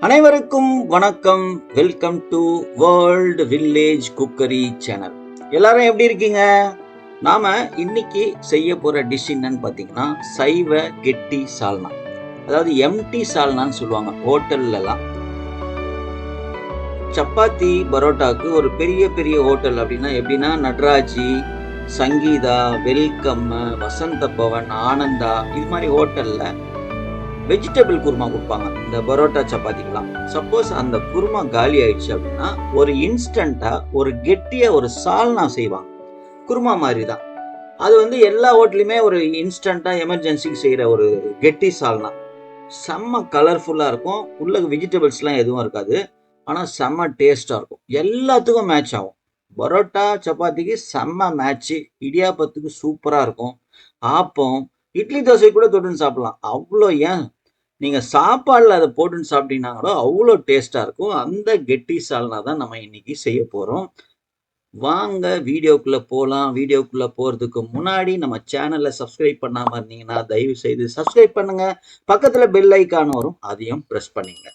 அனைவருக்கும் வணக்கம். Welcome to world village cookery channel எல்லாரும் எப்படி இருக்கீங்க? நாம இன்னைக்கு செய்ய போற டிஷ் என்னன்னு பார்த்தீங்கன்னா சைவ கெட்டி சால்னா. அதாவது எம்டி சால்னான்னு சொல்லுவாங்க ஹோட்டல்லலாம். சப்பாத்தி பரோட்டாக்கு ஒரு பெரிய பெரிய ஹோட்டல் அப்படின்னா எப்படின்னா நட்ராஜி சங்கீதா வெல்கம் வசந்த பவன் ஆனந்தா இது மாதிரி ஹோட்டலில் வெஜிடபிள் குருமா கொடுப்பாங்க. இந்த பரோட்டா சப்பாத்திக்கெல்லாம். சப்போஸ் அந்த குருமா காலி ஆயிடுச்சு அப்படின்னா ஒரு இன்ஸ்டண்டா ஒரு கெட்டியா ஒரு சால்னா செய்வாங்க. குருமா மாதிரி தான் அது வந்து எல்லா ஹோட்டலையுமே ஒரு இன்ஸ்டண்டா எமர்ஜென்சிக்கு செய்கிற ஒரு கெட்டி சால்னா. செம்ம கலர்ஃபுல்லாக இருக்கும். உள்ள வெஜிடபிள்ஸ்லாம் எதுவும் இருக்காது. ஆனால் செம்ம டேஸ்ட்டாக இருக்கும். எல்லாத்துக்கும் மேட்ச் ஆகும். பரோட்டா சப்பாத்திக்கு செம்ம மேட்ச்சு இடியாப்பத்துக்கு சூப்பராக இருக்கும். ஆப்பம் இட்லி தோசை கூட தொட்டுன்னு சாப்பிடலாம். அவ்வளோ ஏன் நீங்கள் சாப்பாடில் அதை போட்டுன்னு சாப்பிட்டீங்கன்னா கூட அவ்வளோ டேஸ்ட்டாக இருக்கும். அந்த கெட்டி சால்னா தான் நம்ம இன்னைக்கு செய்ய போகிறோம் வாங்க வீடியோக்குள்ளே போகலாம் வீடியோக்குள்ளே போகிறதுக்கு முன்னாடி நம்ம சேனலை சப்ஸ்கிரைப் பண்ணாமல் இருந்தீங்கன்னா தயவு செய்து சப்ஸ்கிரைப் பண்ணுங்கள் பக்கத்தில் பெல் ஐக்கான் வரும். அதையும் ப்ரெஸ் பண்ணிங்க.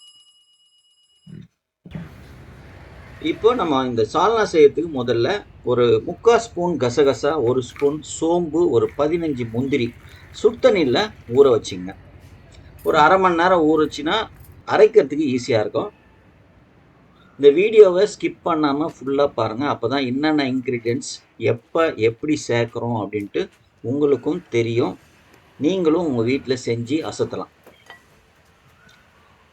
இப்போ நம்ம இந்த சால்னா செய்யறதுக்கு முதல்ல ஒரு முக்கால் ஸ்பூன் கசகசா ஒரு ஸ்பூன் சோம்பு ஒரு பதினஞ்சு முந்திரி சுத்தண்ணியில் ஊற வச்சிங்க. ஒரு அரை மணி நேரம் ஊறுச்சுன்னா அரைக்கிறதுக்கு ஈஸியாக இருக்கும். இந்த வீடியோவை ஸ்கிப் பண்ணாமல் ஃபுல்லாக பாருங்கள் அப்போ தான் என்னென்ன இன்க்ரீடியன்ட்ஸ் எப்போ எப்படி சேர்க்குறோம் அப்படின்ட்டு உங்களுக்கும் தெரியும். நீங்களும் உங்கள் வீட்டில் செஞ்சு அசத்தலாம்.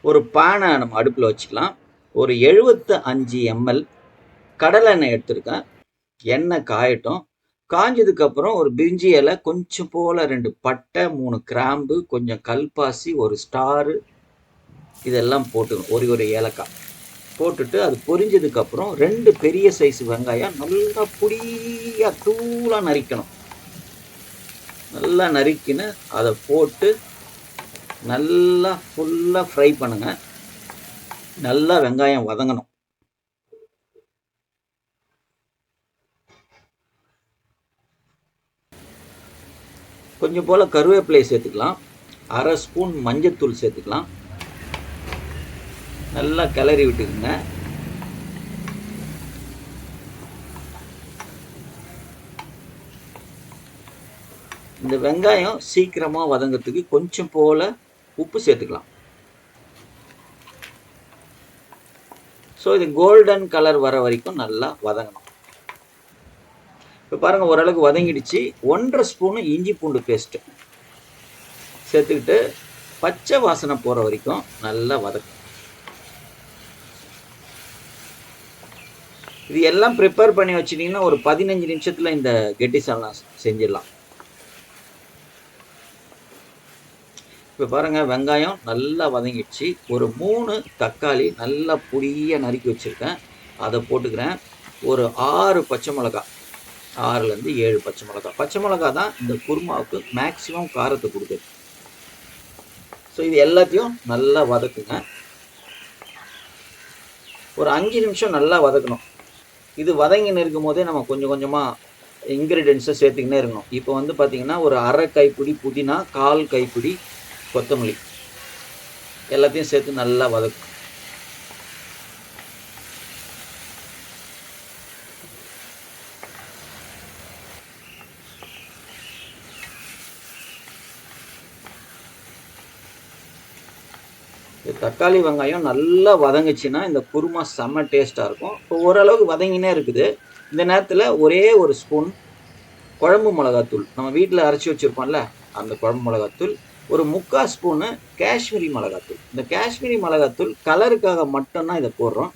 ஒரு பானை நம்ம அடுப்பில் வச்சுக்கலாம். ஒரு எழுபத்து அஞ்சு எம்எல் கடலை எண்ணெய் எடுத்திருக்கேன். எண்ணெய் காயட்டும். காஞ்சதுக்கப்புறம் ஒரு பிரிஞ்சி இலை கொஞ்சம் போல் ரெண்டு பட்டை மூணு கிராம்பு கொஞ்சம் கல்பாசி ஒரு ஸ்டாரு இதெல்லாம் போட்டுக்கணும் ஒரு ஒரு ஏலக்காய் போட்டுட்டு அது பொரிஞ்சதுக்கப்புறம் ரெண்டு பெரிய சைஸ் வெங்காயம் நல்லா பொடியாக தூளாக நறுக்கணும். நல்லா நறுக்கின்னு அதை போட்டு நல்லா ஃபுல்லாக ஃப்ரை பண்ணுங்கள் நல்லா வெங்காயம் வதங்கணும். கொஞ்சம் போல் கருவேப்பிலை சேர்த்துக்கலாம். அரை ஸ்பூன் மஞ்சத்தூள் சேர்த்துக்கலாம். நல்லா கிளறி விட்டுக்குங்க. இந்த வெங்காயம் சீக்கிரமாக வதங்கிறதுக்கு கொஞ்சம் போல் உப்பு சேர்த்துக்கலாம். ஸோ இது கோல்டன் கலர் வர வரைக்கும் நல்லா வதங்கணும். இப்போ பாருங்கள் ஓரளவுக்கு வதங்கிடுச்சு. ஒன்றரை ஸ்பூனு இஞ்சி பூண்டு பேஸ்ட்டு சேர்த்துக்கிட்டு பச்சை வாசனை போகிற வரைக்கும் நல்லா வதக்கும் இது எல்லாம் ப்ரிப்பேர் பண்ணி வச்சிட்டிங்கன்னா ஒரு பதினஞ்சு நிமிஷத்தில் இந்த கெட்டி சால்னா செஞ்சிடலாம். இப்போ பாருங்கள் வெங்காயம் நல்லா வதங்கிடுச்சு. ஒரு மூணு தக்காளி நல்லா பொடியாக நறுக்கி வச்சுருக்கேன். அதை போட்டுக்கிறேன். ஒரு ஆறு பச்சை மிளகாய். ஆறுலேருந்து ஏழு பச்சை மிளகா பச்சை மிளகா தான் இந்த குருமாவுக்கு மேக்ஸிமம் காரத்தை கொடுக்குது. ஸோ இது எல்லாத்தையும் நல்லா வதக்குங்க. ஒரு அஞ்சு நிமிஷம் நல்லா வதக்கணும். இது வதங்கின்னு இருக்கும் போதே நம்ம கொஞ்சம் கொஞ்சமாக இன்க்ரீடியன்ஸை சேர்த்துக்கினே இருக்கணும். இப்போ வந்து பார்த்திங்கன்னா ஒரு அரை கைப்பிடி புதினா கால் கைப்பிடி கொத்தமல்லி. எல்லாத்தையும் சேர்த்து நல்லா வதக்கும் தக்காளி வெங்காயம் நல்லா வதங்குச்சுன்னா இந்த குருமா செம்ம டேஸ்ட்டாக இருக்கும். இப்போ ஓரளவுக்கு வதங்கினே இருக்குது. இந்த நேரத்தில் ஒரே ஒரு ஸ்பூன் குழம்பு மிளகாத்தூள். நம்ம வீட்டில் அரைச்சி வச்சுருப்போம்ல அந்த குழம்பு மிளகாத்தூள். ஒரு முக்கால் ஸ்பூனு காஷ்மீரி மிளகாத்தூள். இந்த காஷ்மீரி மிளகாத்தூள் கலருக்காக மட்டும்தான் இதை போடுறோம்.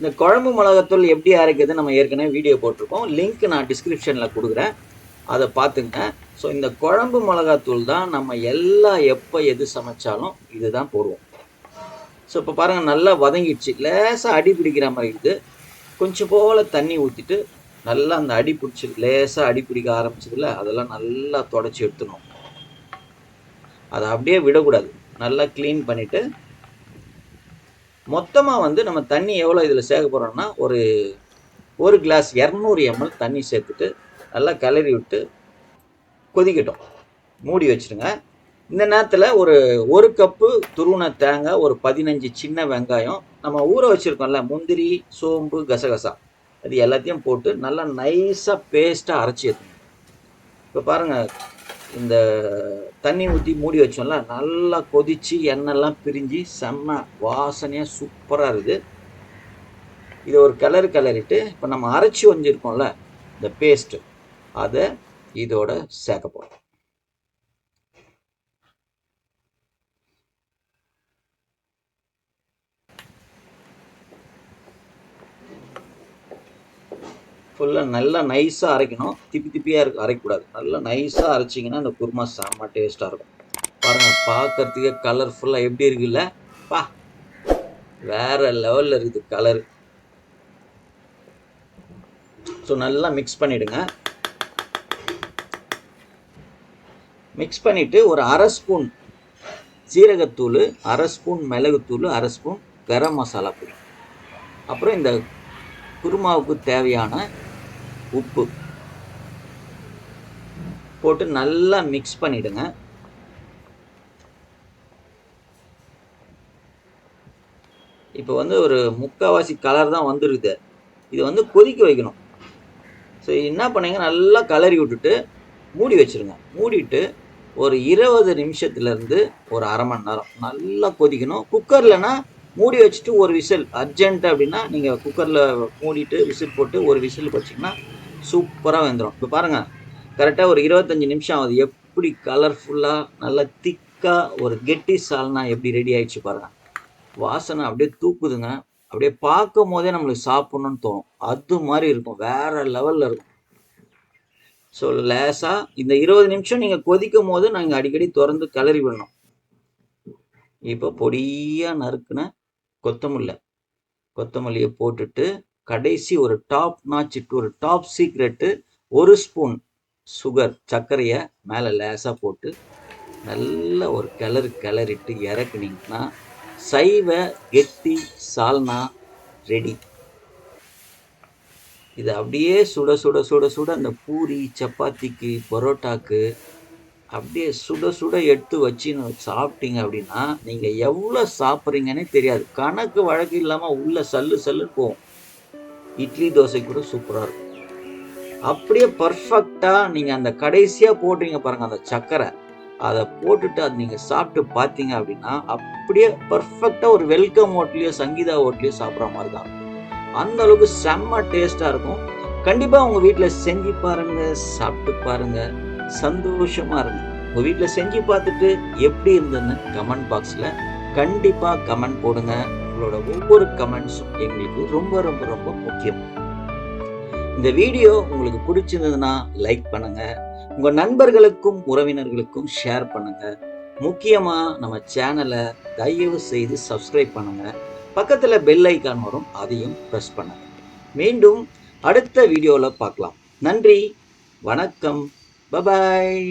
இந்த குழம்பு மிளகாத்தூள் எப்படி அரைக்கிறது நம்ம ஏற்கனவே வீடியோ போட்டிருக்கோம். லிங்க் நான் டிஸ்கிரிப்ஷனில் கொடுக்குறேன். அதை பார்த்துங்க ஸோ இந்த குழம்பு மிளகாத்தூள் தான் நம்ம எல்லா எப்போ எது சமைச்சாலும் இதுதான் போடுவோம். ஸோ இப்போ பாருங்கள் நல்லா வதங்கிடுச்சு. லேசாக அடி பிடிக்கிற மாதிரி இருக்குது. கொஞ்சம் போல் தண்ணி ஊற்றிட்டு நல்லா அந்த அடி பிடிச்சி லேசாக அடி பிடிக்க ஆரம்பிச்சதுல அதெல்லாம் நல்லா தொடச்சி எடுத்துடணும். அதை அப்படியே விடக்கூடாது. நல்லா க்ளீன் பண்ணிவிட்டு மொத்தமாக வந்து நம்ம தண்ணி எவ்வளோ இதில் சேர்க்க போகிறோம்னா ஒரு ஒரு கிளாஸ் இரநூறு எம்எல் தண்ணி சேர்த்துட்டு நல்லா கிளறி விட்டு கொதிக்கட்டும். மூடி வச்சுருங்க. இந்த நேரத்தில் ஒரு ஒரு கப்பு துருவன தேங்காய் ஒரு பதினஞ்சு சின்ன வெங்காயம் நம்ம ஊற வச்சுருக்கோம்ல முந்திரி சோம்பு கசகசா. அது எல்லாத்தையும் போட்டு நல்லா நைஸாக பேஸ்ட்டாக அரைச்சி எடுத்துங்க இப்போ பாருங்கள் இந்த தண்ணி ஊற்றி மூடி வச்சோம்ல நல்லா கொதித்து எண்ணெய்லாம் பிரிஞ்சு செம்ம வாசனையாக சூப்பராக இருக்குது. இது ஒரு கலர் கிளறிட்டு இப்போ நம்ம அரைச்சி வஞ்சிருக்கோம்ல இந்த பேஸ்ட்டு அதை இதோட சேர்க்க போகிறோம் ஃபுல்லாக நல்லா நைஸாக அரைக்கணும். திப்பி திப்பியாக இருக்கு அரைக்கக்கூடாது. நல்லா நைஸாக அரைச்சிங்கன்னா அந்த குருமா செம்ம டேஸ்ட்டாக இருக்கும். பாருங்கள் பார்க்குறதுக்கே கலர்ஃபுல்லாக எப்படி இருக்குல்ல? பா வேற லெவலில் இருக்குது கலர் ஸோ நல்லா மிக்ஸ் பண்ணிவிடுங்க மிக்ஸ் பண்ணிவிட்டு ஒரு அரை ஸ்பூன் சீரகத்தூள் அரை ஸ்பூன் மிளகுத்தூள் அரை ஸ்பூன் கரம் மசாலா பொடி. அப்புறம் இந்த குருமாவுக்கு தேவையான உப்பு போட்டு நல்லா மிக்ஸ் பண்ணிவிடுங்க இப்போ வந்து ஒரு முக்கால்வாசி கலர் தான் வந்துருக்குது. இது வந்து கொதிக்க வைக்கணும். ஸோ என்ன பண்ணீங்க? நல்லா கலரி விட்டுட்டு மூடி வச்சுருங்க. மூடிட்டு ஒரு இருபது நிமிஷத்துலேருந்து ஒரு அரை மணி நேரம் நல்லா கொதிக்கணும். குக்கர்லனா மூடி வச்சுட்டு ஒரு விசில். அர்ஜென்ட் அப்படின்னா நீங்கள் குக்கரில் மூடிட்டு விசில் போட்டு ஒரு விசில் வச்சிங்கன்னா சூப்பராக வெந்துடும் இப்போ பாருங்கள் கரெக்டாக ஒரு இருபத்தஞ்சி நிமிஷம் ஆகுது. எப்படி கலர்ஃபுல்லாக நல்லா திக்காக ஒரு கெட்டி சால்னா எப்படி ரெடி ஆயிடுச்சு பாருங்கள் வாசனை அப்படியே தூக்குதுங்க. அப்படியே பார்க்கும் போதே நம்மளுக்கு சாப்பிட்ணுன்னு தோணும். அது மாதிரி இருக்கும். வேறு லெவலில் இருக்கும். ஸோ லேசாக இந்த இருபது நிமிஷம் நீங்கள் கொதிக்கும் போது நாங்கள் அடிக்கடி திறந்து கிளறி விடணும். இப்போ பொடியாக நறுக்குன கொத்தமல்லி கொத்தமல்லியை போட்டுட்டு கடைசி ஒரு டாப் நாச்சிட்டு ஒரு டாப் சீக்ரெட்டு ஒரு ஸ்பூன் சுகர் சர்க்கரையை மேலே லேசாக போட்டு நல்ல ஒரு கிளறு கிளறிட்டு இறக்குனீங்கன்னா சைவ கெட்டி சால்னா ரெடி இது அப்படியே சுட சுட சுட சுட அந்த பூரி சப்பாத்திக்கு பரோட்டாக்கு அப்படியே சுட சுட எடுத்து வச்சு சாப்பிட்டீங்க அப்படின்னா நீங்கள் எவ்வளோ சாப்பிட்றீங்கன்னே தெரியாது. கணக்கு வழக்கு இல்லாமல் உள்ள சல்லு சல்லு போகும். இட்லி தோசை கூட சூப்பராக இருக்கும். அப்படியே பர்ஃபெக்டாக நீங்கள் அந்த கடைசியாக போடுறீங்க பாருங்கள் அந்த சக்கரை. அதை போட்டுட்டு அது நீங்கள் சாப்பிட்டு பார்த்தீங்க அப்படின்னா அப்படியே பர்ஃபெக்டாக ஒரு வெல்கம் ஹோட்டலையோ சங்கீதா ஹோட்டலையோ சாப்பிட்ற மாதிரி தான் அந்த அளவுக்கு செம்ம டேஸ்ட்டாக இருக்கும். கண்டிப்பாக உங்கள் வீட்டில் செஞ்சு பாருங்கள் சாப்பிட்டு பாருங்கள் சந்தோஷமாக இருங்க உங்கள் வீட்டில் செஞ்சு பார்த்துட்டு எப்படி இருந்ததுன்னு கமெண்ட் பாக்ஸில் கண்டிப்பாக கமெண்ட் போடுங்க. உங்களோட ஒவ்வொரு கமெண்ட்ஸும் எங்களுக்கு ரொம்ப ரொம்ப ரொம்ப முக்கியம். இந்த வீடியோ உங்களுக்கு பிடிச்சிருந்ததுன்னா லைக் பண்ணுங்க. உங்க நண்பர்களுக்கும் உறவினர்களுக்கும் ஷேர் பண்ணுங்க. முக்கியமா நம்ம சேனலை தயவு செய்து சப்ஸ்கிரைப் பண்ணுங்க. பக்கத்தில் பெல் ஐக்கான் வரும் அதையும் ப்ரெஸ் பண்ணுங்க. மீண்டும் அடுத்த வீடியோவில் பார்க்கலாம். நன்றி வணக்கம் பபாய்